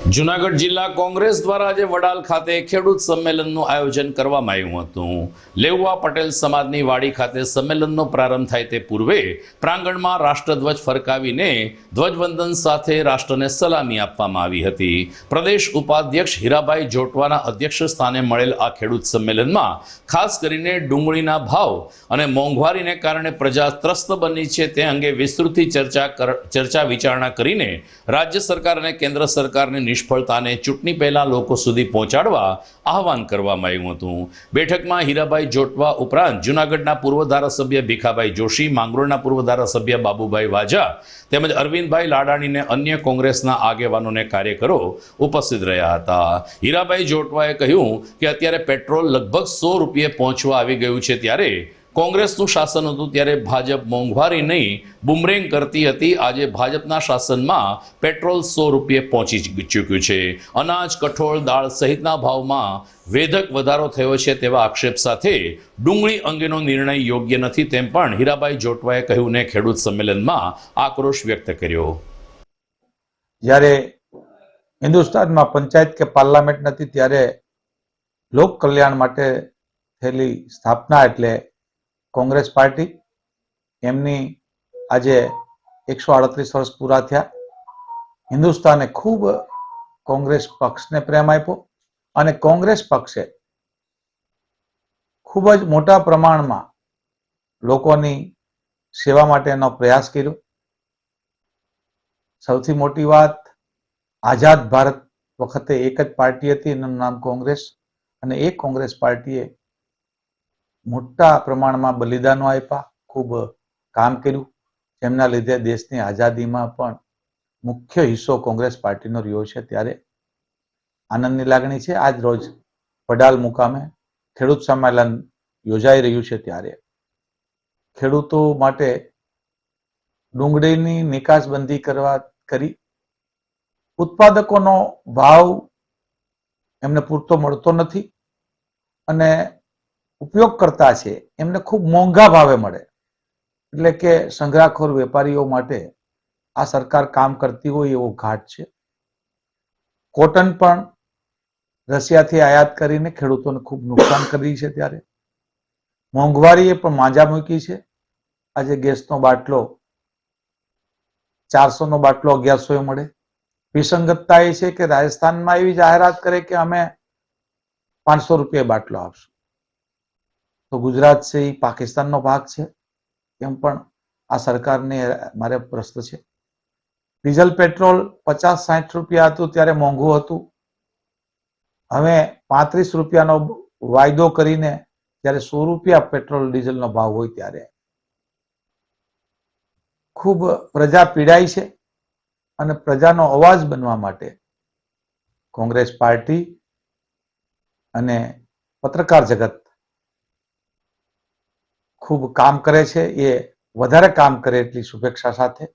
જુનાગઢ જિલ્લા કોંગ્રેસ દ્વારા આજે વડાલ ખાતે ખેડૂત સંમેલનનું આયોજન કરવામાં આવ્યું હતું. લેઉવા પટેલ સમાજની વાડી ખાતે સંમેલનનો પ્રારંભ થાય તે પૂર્વે પ્રાંગણમાં રાષ્ટ્રધ્વજ ફરકાવીને ધ્વજવંદન સાથે રાષ્ટ્રને સલામી આપવામાં આવી હતી. પ્રદેશ ઉપાધ્યક્ષ હીરાભાઈ જોટવાના અધ્યક્ષ સ્થાને મળેલ આ ખેડૂત સંમેલનમાં ખાસ કરીને ડુંગળીના ભાવ અને મોંઘવારીને કારણે પ્રજા ત્રસ્ત બની છે તે અંગે વિસ્તૃતથી ચર્ચા ચર્ચા વિચારણા કરીને રાજ્ય સરકાર અને કેન્દ્ર સરકારની નિષ્ફળતાને ચૂંટણી પહેલાં લોકો સુધી પહોંચાડવા આહવાન કરવામાં આવ્યું હતું. બેઠકમાં હીરાભાઈ જોટવા ઉપરાંત જૂનાગઢના પૂર્વ ધારાસભ્ય ભીખાભાઈ જોશી, માંગરોળના પૂર્વ ધારાસભ્ય બાબુભાઈ વાજા તેમજ અરવિંદભાઈ લાડાણીને અન્ય કોંગ્રેસના આગેવાનોને કાર્યકરો ઉપસ્થિત રહ્યા હતા. હીરાભાઈ જોટવાએ કહ્યું કે અત્યારે પેટ્રોલ લગભગ સો રૂપિયે પહોંચવા આવી ગયું છે ત્યારે કોંગ્રેસનું શાસન હતું ત્યારે ભાજપ મોંઘવારી નહીં, બુમરેંગ કરતી હતી. આજે ભાજપના શાસનમાં પેટ્રોલ સો રૂપિયે પહોંચી ચૂક્યું છે. અનાજ, કઠોળ, દાળ સહિતના ભાવમાં વેધક વધારો થયો છે તેવા આક્ષેપ સાથે ડુંગળી અંગેનો નિર્ણય યોગ્ય નથી તેમ પણ હીરાભાઈ જોટવાએ કહ્યું ને ખેડૂત સંમેલનમાં આક્રોશ વ્યક્ત કર્યો. જ્યારે હિન્દુસ્તાનમાં પંચાયત કે પાર્લામેન્ટ નથી, ત્યારે લોક કલ્યાણ માટે થયેલી સ્થાપના એટલે કોંગ્રેસ પાર્ટી એમની આજે એકસો આડત્રીસ વર્ષ પૂરા થયા. હિન્દુસ્તાને ખૂબ કોંગ્રેસ પક્ષને પ્રેમ આપ્યો અને કોંગ્રેસ પક્ષે ખૂબ જ મોટા પ્રમાણમાં લોકોની સેવા માટેનો પ્રયાસ કર્યો. સૌથી મોટી વાત, આઝાદ ભારત વખતે એક જ પાર્ટી હતી, એનું નામ કોંગ્રેસ. અને એ કોંગ્રેસ પાર્ટીએ મોટા પ્રમાણમાં બલિદાનો આપ્યા, ખૂબ કામ કર્યું. જેમના લીધે દેશની આઝાદીમાં પણ મુખ્ય હિસ્સો કોંગ્રેસ પાર્ટીનો રહ્યો છે. ત્યારે આનંદની લાગણી છે. આજ રોજ વડાલ મુકામે ખેડૂત સંમેલન યોજાઈ રહ્યું છે. ત્યારે ખેડૂતો માટે ડુંગળીની નિકાસબંધી કરવા કરી. ઉત્પાદકોનો ભાવ એમને પૂરતો મળતો નથી. અને ઉપયોગકર્તા છે, એમને ખૂબ મોંઘા ભાવે મળે. એટલે કે સંગ્રહખોર વેપારીઓ માટે આ સરકાર કામ કરતી હોય એવો ઘાટ છે. કોટન પણ રશિયાથી આયાત કરીને ખેડૂતોને ખૂબ નુકસાન કરી છે ત્યારે. મોંઘવારીએ પણ માંજા મૂકી છે. આજે ગેસનો બાટલો ચારસો નો બાટલો અગિયારસો એ મળે. વિસંગતતા એ છે કે રાજસ્થાનમાં એવી જાહેરાત કરે કે અમે પાંચસો રૂપિયા બાટલો આપશું. તો ગુજરાત છે એ પાકિસ્તાનનો ભાગ છે, એમ પણ આ સરકારને મારે પ્રશ્ન છે. ડીઝલ પેટ્રોલ પચાસ સાઠ રૂપિયા હતું, ત્યારે મોંઘું હતું. હવે પાંત્રીસ રૂપિયાનો વાયદો કરીને જ્યારે સો રૂપિયા પેટ્રોલ ડીઝલનો ભાવ હોય ત્યારે. ખૂબ પ્રજા પીડાય છે અને પ્રજાનો અવાજ બનવા માટે કોંગ્રેસ પાર્ટી અને પત્રકાર જગત ખૂબ કામ કરે છે એ વધારે કામ કરે એટલી શુભેચ્છા સાથે.